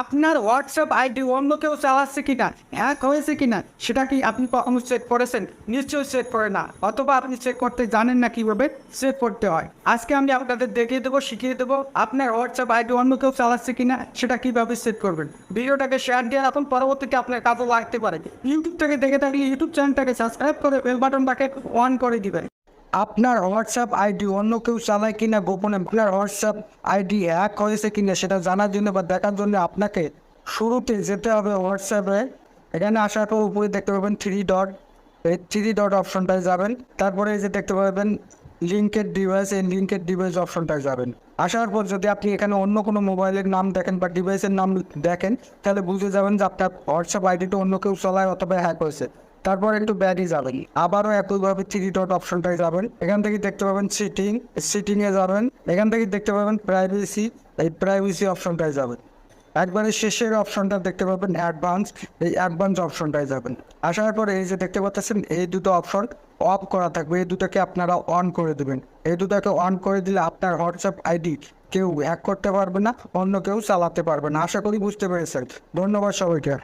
আপনার WhatsApp ID অন্য কেউ চালাচ্ছে কিনা? হ্যাক হয়েছে কিনা? সেটা কি আপনি কখনো চেক করেছেন? নিশ্চয়ই চেক করে না। অথবা আপনি চেক করতে জানেন না কীভাবে চেক করতে হয়। আজকে আমি আপনাদের দেখিয়ে দেবো, শিখিয়ে দেবো আপনার হোয়াটসঅ্যাপ আইডি অন্য কেউ চালাচ্ছে কিনা, সেটা কীভাবে চেক করবেন। ভিডিওটাকে শেয়ার দিয়ে রাখুন, পরবর্তীতে আপনার কাজে লাগতে পারে। ইউটিউব থেকে দেখে থাকলে ইউটিউব চ্যানেলটাকে সাবস্ক্রাইব করে বেল বাটনটাকে অন করে দিবেন। আপনার হোয়াটসঅ্যাপ আইডি অন্য কেউ চালায় কিনা, গোপনে আপনার হোয়াটসঅ্যাপ আইডি হ্যাক হয়েছে কিনা সেটা জানার জন্য বা দেখার জন্য আপনাকে শুরুতে যেতে হবে হোয়াটসঅ্যাপে এখানে আসার পর উপরে দেখতে পাবেন থ্রি ডট এই থ্রি ডট অপশনটায় যাবেন। তারপরে এই যে দেখতে পাবেন লিঙ্কের ডিভাইস এই লিঙ্কের ডিভাইস অপশনটায় যাবেন। আসার পর যদি আপনি এখানে অন্য কোনো মোবাইলের নাম দেখেন বা ডিভাইসের নাম দেখেন, তাহলে বুঝে যাবেন যে আপনার হোয়াটসঅ্যাপ আইডিটা অন্য কেউ চলায় অথবা হ্যাক হয়েছে তারপর একটু ব্যাডি যাবেন আবারও একইভাবে থ্রি ডট অপশনটায় যাবেন। এখান থেকে দেখতে পাবেন সিটিং সিটিংয়ে যাবেন। এখান থেকে দেখতে পাবেন প্রাইভেসি এই প্রাইভেসি অপশনটায় যাবেন। একবারে শেষের অপশনটা দেখতে পাবেন অ্যাডভান্স এই অ্যাডভান্স অপশনটায় যাবেন। আসার পরে এই যে দেখতে পাচ্ছেন, এই দুটো অপশন অফ করা থাকবে। এই দুটোকে আপনারা অন করে দেবেন। এই দুটোকে অন করে দিলে আপনার হোয়াটসঅ্যাপ আইডি কেউ হ্যাক করতে পারবে না, অন্য কেউ চালাতে পারবে না। আশা করি বুঝতে পেরেছেন। ধন্যবাদ সবাইকে।